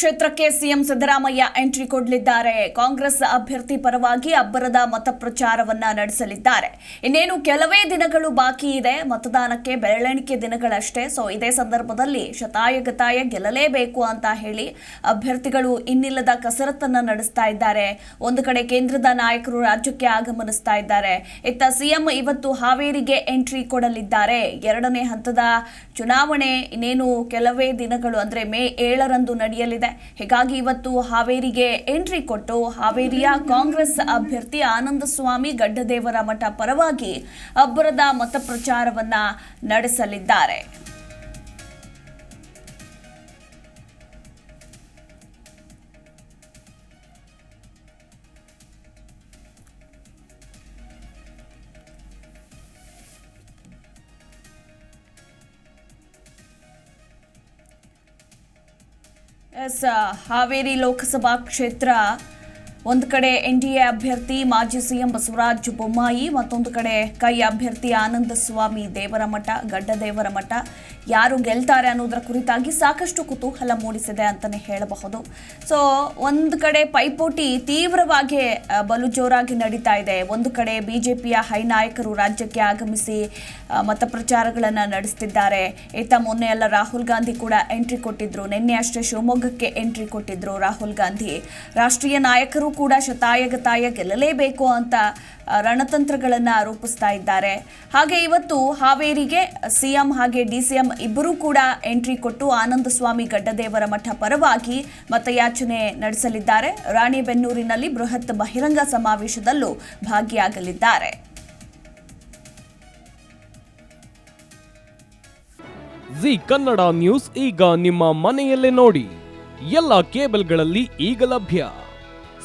ಕ್ಷೇತ್ರಕ್ಕೆ CM Siddaramaiah entry ಕೊಡಲಿದ್ದಾರೆ. ಕಾಂಗ್ರೆಸ್ ಅಭ್ಯರ್ಥಿ ಪರವಾಗಿ ಅಬ್ಬರದ ಮತ ಪ್ರಚಾರವನ್ನ ನಡೆಸಲಿದ್ದಾರೆ. ಇನ್ನೇನು ಕೆಲವೇ ದಿನಗಳು ಬಾಕಿ ಇದೆ. ಮತದಾನಕ್ಕೆ ಬೆರಳೆಣಿಕೆ ದಿನಗಳಷ್ಟೇ. ಸೊ ಇದೇ ಸಂದರ್ಭದಲ್ಲಿ ಶತಾಯಗತಾಯ ಗೆಲ್ಲಲೇಬೇಕು ಅಂತ ಹೇಳಿ ಅಭ್ಯರ್ಥಿಗಳು ಇನ್ನಿಲ್ಲದ ಕಸರತ್ತನ್ನ ನಡೆಸ್ತಾ ಇದ್ದಾರೆ. ಒಂದು ಕಡೆ ಕೇಂದ್ರದ ನಾಯಕರು ರಾಜ್ಯಕ್ಕೆ ಆಗಮನಿಸ್ತಾ ಇದ್ದಾರೆ. ಇತ್ತ ಸಿಎಂ ಇವತ್ತು ಹಾವೇರಿಗೆ ಎಂಟ್ರಿ ಕೊಡಲಿದ್ದಾರೆ. ಎರಡನೇ ಹಂತದ ಚುನಾವಣೆ ಇನ್ನೇನು ಕೆಲವೇ ದಿನಗಳು, ಅಂದ್ರೆ ಮೇ ಏಳರಂದು ನಡೆಯಲಿದೆ. ಹೀಗಾಗಿ ಇವತ್ತು ಹಾವೇರಿಗೆ ಎಂಟ್ರಿ ಕೊಟ್ಟು ಹಾವೇರಿಯ ಕಾಂಗ್ರೆಸ್ ಅಭ್ಯರ್ಥಿ ಆನಂದ ಸ್ವಾಮಿ ಗಡ್ಡದೇವರ ಮಠ ಪರವಾಗಿ ಅಬ್ಬರದ ಮತ ಪ್ರಚಾರವನ್ನ ನಡೆಸಲಿದ್ದಾರೆ. ಎಸ್ ಹಾವೇರಿ ಲೋಕಸಭಾ ಕ್ಷೇತ್ರ ಒಂದು ಕಡೆ ಎನ್ ಡಿ ಎ ಅಭ್ಯರ್ಥಿ ಮಾಜಿ ಸಿಎಂ ಬಸವರಾಜ ಬೊಮ್ಮಾಯಿ, ಮತ್ತೊಂದು ಕಡೆ ಕೈ ಅಭ್ಯರ್ಥಿ ಆನಂದ ಸ್ವಾಮಿ ದೇವರಮಠ ಗಡ್ಡದೇವರ ಮಠ ಯಾರು ಗೆಲ್ತಾರೆ ಅನ್ನೋದರ ಕುರಿತಾಗಿ ಸಾಕಷ್ಟು ಕುತೂಹಲ ಮೂಡಿಸಿದೆ ಅಂತಲೇ ಹೇಳಬಹುದು. ಸೊ ಒಂದು ಕಡೆ ಪೈಪೋಟಿ ತೀವ್ರವಾಗಿ ಬಲು ಜೋರಾಗಿ ನಡೀತಾ ಇದೆ. ಒಂದು ಕಡೆ ಬಿಜೆಪಿಯ ಹೈ ನಾಯಕರು ರಾಜ್ಯಕ್ಕೆ ಆಗಮಿಸಿ ಮತ ಪ್ರಚಾರಗಳನ್ನು ನಡೆಸ್ತಿದ್ದಾರೆ. ಇತ್ತ ಮೊನ್ನೆ ಎಲ್ಲ ರಾಹುಲ್ ಗಾಂಧಿ ಕೂಡ ಎಂಟ್ರಿ ಕೊಟ್ಟಿದ್ರು. ನಿನ್ನೆ ಅಷ್ಟೇ ಶಿವಮೊಗ್ಗಕ್ಕೆ ಎಂಟ್ರಿ ಕೊಟ್ಟಿದ್ರು ರಾಹುಲ್ ಗಾಂಧಿ. ರಾಷ್ಟ್ರೀಯ ನಾಯಕರು ಕೂಡ ಶತಾಯಗತಾಯ ಗೆಲ್ಲಲೇಬೇಕು ಅಂತ ರಣತಂತ್ರಗಳನ್ನು ಆರೋಪಿಸ್ತಾ ಇದ್ದಾರೆ. ಹಾಗೆ ಇವತ್ತು ಹಾವೇರಿಗೆ ಸಿಎಂ ಹಾಗೆ ಡಿಸಿಎಂ ಇಬ್ಬರೂ ಕೂಡ ಎಂಟ್ರಿ ಕೊಟ್ಟು ಆನಂದ ಸ್ವಾಮಿ ಗಡ್ಡದೇವರ ಮಠ ಪರವಾಗಿ ಮತಯಾಚನೆ ನಡೆಸಲಿದ್ದಾರೆ. ರಾಣಿಬೆನ್ನೂರಿನಲ್ಲಿ ಬೃಹತ್ ಬಹಿರಂಗ ಸಮಾವೇಶದಲ್ಲೂ ಭಾಗಿಯಾಗಲಿದ್ದಾರೆ. ಜಿ ಕನ್ನಡ ನ್ಯೂಸ್ ಈಗ ನಿಮ್ಮ ಮನೆಯಲ್ಲೇ ನೋಡಿ. ಎಲ್ಲ ಕೇಬಲ್ಗಳಲ್ಲಿ ಈಗ ಲಭ್ಯ.